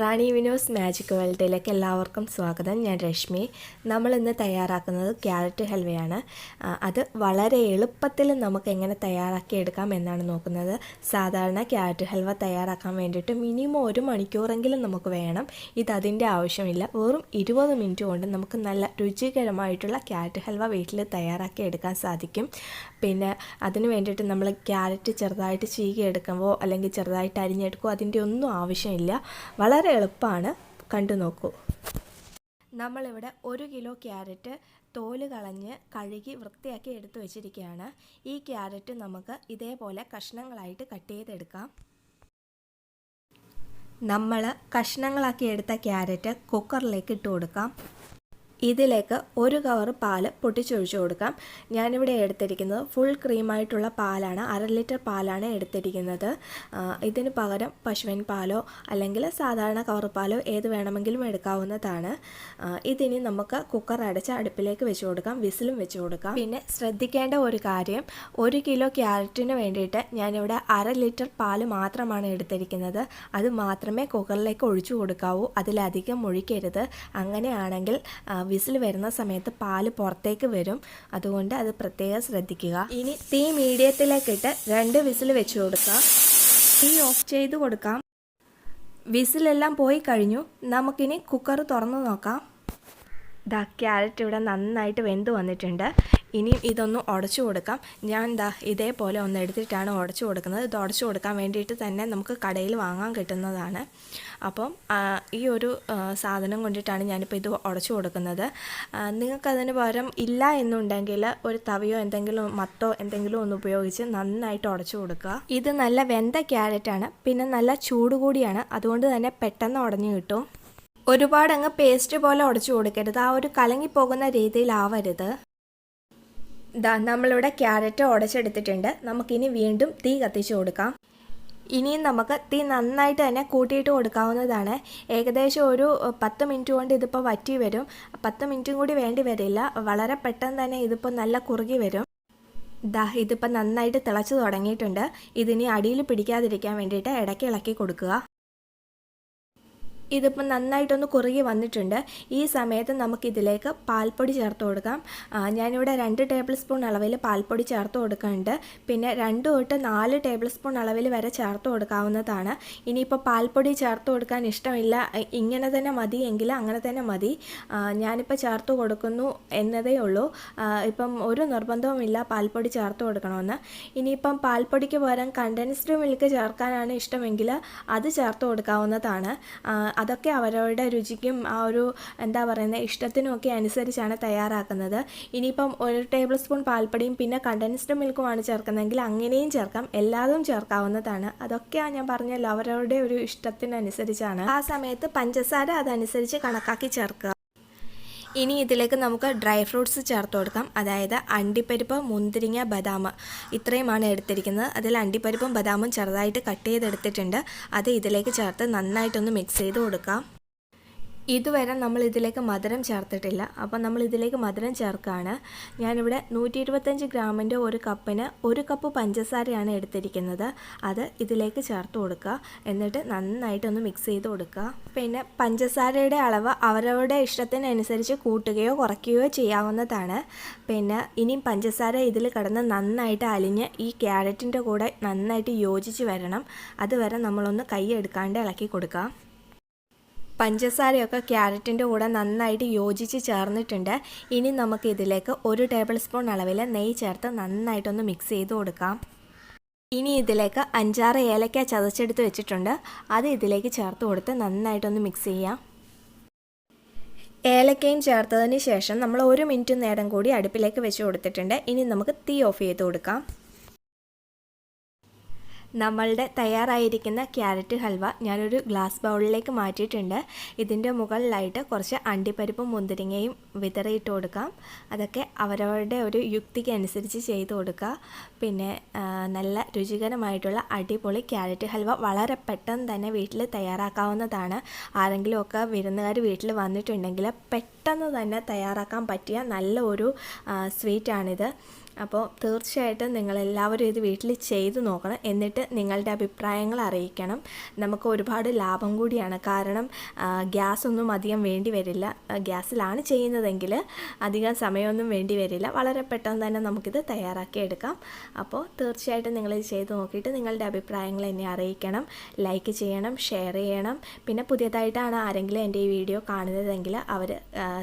റാണി Vinos magic വേൾഡിലേക്ക് എല്ലാവർക്കും സ്വാഗതം. ഞാൻ രശ്മി. നമ്മൾ ഇന്ന് തയ്യാറാക്കുന്നത് ക്യാരറ്റ് ഹൽവയാണ്. അത് വളരെ എളുപ്പത്തിൽ നമുക്ക് എങ്ങനെ തയ്യാറാക്കിയെടുക്കാം എന്നാണ് നോക്കുന്നത്. സാധാരണ ക്യാരറ്റ് ഹൽവ തയ്യാറാക്കാൻ വേണ്ടിയിട്ട് മിനിമം ഒരു മണിക്കൂറെങ്കിലും നമുക്ക് വേണം. ഇത് അതിന്റെ ആവശ്യമില്ല. വെറും ഇരുപത് മിനിറ്റ് കൊണ്ട് നമുക്ക് നല്ല രുചികരമായിട്ടുള്ള ക്യാരറ്റ് ഹൽവ വീട്ടിൽ തയ്യാറാക്കിയെടുക്കാൻ സാധിക്കും. പിന്നെ അതിന് വേണ്ടിയിട്ട് നമ്മൾ ക്യാരറ്റ് ചെറുതായിട്ട് ചീകിയെടുക്കുമ്പോൾ അല്ലെങ്കിൽ ചെറുതായിട്ട് അരിഞ്ഞെടുക്കുമോ അതിന്റെ ഒന്നും ആവശ്യമില്ല. വളരെ എളുപ്പമാണ് കണ്ടു നോക്കൂ. നമ്മളിവിടെ ഒരു കിലോ ക്യാരറ്റ് തോൽ കളഞ്ഞ് കഴുകി വൃത്തിയാക്കി എടുത്തു വെച്ചിരിക്കുകയാണ്. ഈ ക്യാരറ്റ് നമുക്ക് ഇതേപോലെ കഷ്ണങ്ങളായിട്ട് കട്ട് ചെയ്തെടുക്കാം. നമ്മൾ കഷ്ണങ്ങളാക്കി എടുത്ത ക്യാരറ്റ് കുക്കറിലേക്ക് ഇട്ട് കൊടുക്കാം. ഇതിലേക്ക് ഒരു കവർ പാൽ പൊട്ടിച്ചൊഴിച്ചു കൊടുക്കാം. ഞാനിവിടെ എടുത്തിരിക്കുന്നത് ഫുൾ ക്രീമായിട്ടുള്ള പാലാണ്. അര ലിറ്റർ പാലാണ് എടുത്തിരിക്കുന്നത്. ഇതിന് പകരം പശുവിൻ പാലോ അല്ലെങ്കിൽ സാധാരണ കവർ പാലോ ഏത് വേണമെങ്കിലും എടുക്കാവുന്നതാണ്. ഇതിനി നമുക്ക് കുക്കർ അടച്ച് അടുപ്പിലേക്ക് വെച്ച് കൊടുക്കാം. വിസിലും വെച്ച് കൊടുക്കാം. പിന്നെ ശ്രദ്ധിക്കേണ്ട ഒരു കാര്യം ഒരു കിലോ ക്യാരറ്റിന് വേണ്ടിയിട്ട് ഞാനിവിടെ അര ലിറ്റർ പാൽ മാത്രമാണ് എടുത്തിരിക്കുന്നത്. അത് മാത്രമേ കുക്കറിലേക്ക് ഒഴിച്ചു കൊടുക്കാവൂ. അതിലധികം ഒഴിക്കരുത് അങ്ങനെയാണെങ്കിൽ വിസിൽ വരുന്ന സമയത്ത് പാൽ പുറത്തേക്ക് വരും. അതുകൊണ്ട് അത് പ്രത്യേകം ശ്രദ്ധിക്കുക. ഇനി തീ മീഡിയത്തിലേക്കിട്ട് രണ്ട് വിസിൽ വെച്ച് കൊടുക്കുക തീ ഓഫ് ചെയ്ത് കൊടുക്കാം. വിസിലെല്ലാം പോയി കഴിഞ്ഞു. നമുക്കിനി കുക്കർ തുറന്നു നോക്കാം. ഇതാ ക്യാരറ്റ് ഇവിടെ നന്നായിട്ട് വെന്ത് വന്നിട്ടുണ്ട്. ഇനിയും ഇതൊന്ന് ഉടച്ചു കൊടുക്കാം. ഞാൻ എന്താ ഇതേപോലെ ഒന്ന് എടുത്തിട്ടാണ് ഉടച്ചു കൊടുക്കുന്നത്. ഇത് ഉടച്ചു കൊടുക്കാൻ വേണ്ടിയിട്ട് തന്നെ നമുക്ക് കടയിൽ വാങ്ങാൻ കിട്ടുന്നതാണ്. അപ്പം ഈ ഒരു സാധനം കൊണ്ടിട്ടാണ് ഞാനിപ്പോൾ ഇത് ഉടച്ചു കൊടുക്കുന്നത്. നിങ്ങൾക്കതിന് പകരം ഇല്ല എന്നുണ്ടെങ്കിൽ ഒരു തവിയോ എന്തെങ്കിലും മത്തോ എന്തെങ്കിലും ഒന്ന് ഉപയോഗിച്ച് നന്നായിട്ട് ഉടച്ചു കൊടുക്കുക. ഇത് നല്ല വെന്ത ക്യാരറ്റാണ്. പിന്നെ നല്ല ചൂട് കൂടിയാണ്. അതുകൊണ്ട് തന്നെ പെട്ടെന്ന് ഉടഞ്ഞു കിട്ടും. ഒരുപാട് അങ്ങ് പേസ്റ്റ് പോലെ ഉടച്ചു കൊടുക്കരുത്. ആ ഒരു കലങ്ങി കലങ്ങിപ്പോകുന്ന രീതിയിലാവരുത്. ഇതാ നമ്മളിവിടെ ക്യാരറ്റ് ഉടച്ചെടുത്തിട്ടുണ്ട്. നമുക്കിനി വീണ്ടും തീ കത്തിച്ചു കൊടുക്കാം. ഇനിയും നമുക്ക് തീ നന്നായിട്ട് തന്നെ കൂട്ടിയിട്ട് കൊടുക്കാവുന്നതാണ്. ഏകദേശം ഒരു പത്ത് മിനിറ്റ് കൊണ്ട് ഇതിപ്പോൾ വറ്റി വരും. പത്ത് മിനിറ്റും കൂടി വേണ്ടി വരില്ല. വളരെ പെട്ടെന്ന് തന്നെ ഇതിപ്പോൾ നല്ല കുറുകി വരും. ദാ ഇതിപ്പോൾ നന്നായിട്ട് തിളച്ച് തുടങ്ങിയിട്ടുണ്ട്. ഇതിനി അടിയിൽ പിടിക്കാതിരിക്കാൻ വേണ്ടിയിട്ട് ഇടയ്ക്ക് ഇളക്കി കൊടുക്കുക. ഇതിപ്പോൾ നന്നായിട്ടൊന്ന് കുറുകി വന്നിട്ടുണ്ട്. ഈ സമയത്ത് നമുക്കിതിലേക്ക് പാൽപ്പൊടി ചേർത്ത് കൊടുക്കാം. ഞാനിവിടെ രണ്ട് ടേബിൾ സ്പൂൺ അളവിൽ പാൽപ്പൊടി ചേർത്ത് കൊടുക്കുന്നുണ്ട് പിന്നെ രണ്ട് തൊട്ട് നാല് ടേബിൾ സ്പൂൺ അളവിൽ വരെ ചേർത്ത് കൊടുക്കാവുന്നതാണ്. ഇനിയിപ്പോൾ പാൽപ്പൊടി ചേർത്ത് കൊടുക്കാൻ ഇഷ്ടമില്ല. ഇങ്ങനെ തന്നെ മതി എങ്കിൽ അങ്ങനെ തന്നെ മതി. ഞാനിപ്പോൾ ചേർത്ത് കൊടുക്കുന്നു എന്നതേ ഉള്ളൂ. ഇപ്പം ഒരു നിർബന്ധവുമില്ല പാൽപ്പൊടി ചേർത്ത് കൊടുക്കണമെന്ന്. ഇനിയിപ്പം പാൽപ്പൊടിക്ക് പകരം കണ്ടൻസ്ഡ് മിൽക്ക് ചേർക്കാനാണ് ഇഷ്ടമെങ്കിൽ അത് ചേർത്ത് കൊടുക്കാവുന്നതാണ്. അതൊക്കെ അവരവരുടെ രുചിക്കും ആ ഒരു എന്താ പറയുന്നത് ഇഷ്ടത്തിനും ഒക്കെ അനുസരിച്ചാണ് തയ്യാറാക്കുന്നത്. ഇനിയിപ്പം ഒരു ടേബിൾ സ്പൂൺ പാൽപ്പൊടിയും പിന്നെ കണ്ടൻസ്ഡ് മിൽക്കുമാണ് ചേർക്കുന്നതെങ്കിൽ അങ്ങനെയും ചേർക്കാം. എല്ലാതും ചേർക്കാവുന്നതാണ്. അതൊക്കെ ഞാൻ പറഞ്ഞല്ലോ അവരവരുടെ ഒരു ഇഷ്ടത്തിനനുസരിച്ചാണ്. ആ സമയത്ത് പഞ്ചസാര അതനുസരിച്ച് കണക്കാക്കി ചേർക്കുക. ഇനി ഇതിലേക്ക് നമുക്ക് ഡ്രൈ ഫ്രൂട്ട്സ് ചേർത്ത് കൊടുക്കാം. അതായത് അണ്ടിപ്പരിപ്പ് മുന്തിരിങ്ങ ബദാം ഇത്രയുമാണ് എടുത്തിരിക്കുന്നത്. അതിൽ അണ്ടിപ്പരിപ്പും ബദാമും ചെറുതായിട്ട് കട്ട് ചെയ്തെടുത്തിട്ടുണ്ട്. അത് ഇതിലേക്ക് ചേർത്ത് നന്നായിട്ടൊന്ന് മിക്സ് ചെയ്ത് കൊടുക്കാം. ഇതുവരെ നമ്മൾ ഇതിലേക്ക് മധുരം ചേർത്തിട്ടില്ല. അപ്പം നമ്മൾ ഇതിലേക്ക് മധുരം ചേർക്കുകയാണ് ഞാനിവിടെ നൂറ്റി ഇരുപത്തഞ്ച് ഗ്രാമിന്റെ ഒരു കപ്പിന് ഒരു കപ്പ് പഞ്ചസാരയാണ് എടുത്തിരിക്കുന്നത്. അത് ഇതിലേക്ക് ചേർത്ത് കൊടുക്കുക. എന്നിട്ട് നന്നായിട്ടൊന്ന് മിക്സ് ചെയ്ത് കൊടുക്കുക. പിന്നെ പഞ്ചസാരയുടെ അളവ് അവരവരുടെ ഇഷ്ടത്തിനനുസരിച്ച് കൂട്ടുകയോ കുറയ്ക്കുകയോ ചെയ്യാവുന്നതാണ്. പിന്നെ ഇനിയും പഞ്ചസാര ഇതിൽ കിടന്ന് നന്നായിട്ട് അലിഞ്ഞ് ഈ ക്യാരറ്റിന്റെ കൂടെ നന്നായിട്ട് യോജിച്ച് വരണം. അതുവരെ നമ്മളൊന്ന് കൈ എടുക്കാണ്ട് ഇളക്കി കൊടുക്കുക. പഞ്ചസാരയൊക്കെ ക്യാരറ്റിന്റെ കൂടെ നന്നായിട്ട് യോജിച്ച് ചേർന്നിട്ടുണ്ട്. ഇനി നമുക്ക് ഇതിലേക്ക് ഒരു ടേബിൾ സ്പൂൺ അളവിൽ നെയ്യ് ചേർത്ത് നന്നായിട്ടൊന്ന് മിക്സ് ചെയ്ത് കൊടുക്കാം. ഇനി ഇതിലേക്ക് അഞ്ചാറ് ഏലക്ക ചതച്ചെടുത്ത് വെച്ചിട്ടുണ്ട്. അത് ഇതിലേക്ക് ചേർത്ത് കൊടുത്ത് നന്നായിട്ടൊന്ന് മിക്സ് ചെയ്യാം. ഏലക്കയും ചേർത്തതിന് ശേഷം നമ്മൾ ഒരു മിനിറ്റ് നേരം കൂടി അടുപ്പിലേക്ക് വെച്ച് കൊടുത്തിട്ടുണ്ട്. ഇനി നമുക്ക് തീ ഓഫ് ചെയ്ത് കൊടുക്കാം. നമ്മളുടെ തയ്യാറായിരിക്കുന്ന ക്യാരറ്റ് ഹൽവ ഞാനൊരു ഗ്ലാസ് ബൗളിലേക്ക് മാറ്റിയിട്ടുണ്ട്. ഇതിന്റെ മുകളിലായിട്ട് കുറച്ച് അണ്ടിപ്പരിപ്പും മുന്തിരിങ്ങയും വിതറിയിട്ട് കൊടുക്കാം. അതൊക്കെ അവരവരുടെ ഒരു യുക്തിക്ക് അനുസരിച്ച് ചെയ്ത് കൊടുക്കുക. പിന്നെ നല്ല രുചികരമായിട്ടുള്ള അടിപൊളി ക്യാരറ്റ് ഹൽവ വളരെ പെട്ടെന്ന് തന്നെ വീട്ടിൽ തയ്യാറാക്കാവുന്നതാണ്. ആരെങ്കിലുമൊക്കെ വിരുന്നുകാർ വീട്ടിൽ വന്നിട്ടുണ്ടെങ്കിൽ പെട്ടെന്ന് തന്നെ തയ്യാറാക്കാൻ പറ്റിയ നല്ല ഒരു സ്വീറ്റാണിത് അപ്പോൾ തീർച്ചയായിട്ടും നിങ്ങളെല്ലാവരും ഇത് വീട്ടിൽ ചെയ്ത് നോക്കണം. എന്നിട്ട് നിങ്ങളുടെ അഭിപ്രായങ്ങൾ അറിയിക്കണം. നമുക്ക് ഒരുപാട് ലാഭം കൂടിയാണ്. കാരണം ഗ്യാസ് ഗ്യാസൊന്നും അധികം വേണ്ടി വരില്ല. ഗ്യാസിലാണ് ചെയ്യുന്നതെങ്കിൽ അധികം സമയമൊന്നും വേണ്ടി വരില്ല. വളരെ പെട്ടെന്ന് തന്നെ നമുക്കിത് തയ്യാറാക്കി എടുക്കാം. അപ്പോൾ തീർച്ചയായിട്ടും നിങ്ങളിത് ചെയ്ത് നോക്കിയിട്ട് നിങ്ങളുടെ അഭിപ്രായങ്ങൾ എന്നെ അറിയിക്കണം. ലൈക്ക് ചെയ്യണം ഷെയർ ചെയ്യണം. പിന്നെ പുതിയതായിട്ടാണ് ആരെങ്കിലും എന്റെ ഈ വീഡിയോ കാണുന്നതെങ്കിൽ അവർ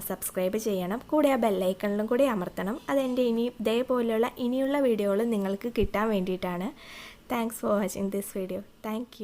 സബ്സ്ക്രൈബ് ചെയ്യണം. കൂടെ ആ ബെല്ലൈക്കണിലും കൂടി അമർത്തണം. അതെന്റെ ഇനി ഇതേപോലെയുള്ള ഇനിയുള്ള വീഡിയോകൾ നിങ്ങൾക്ക് കിട്ടാൻ വേണ്ടിയിട്ടാണ്. Thanks for watching this video thank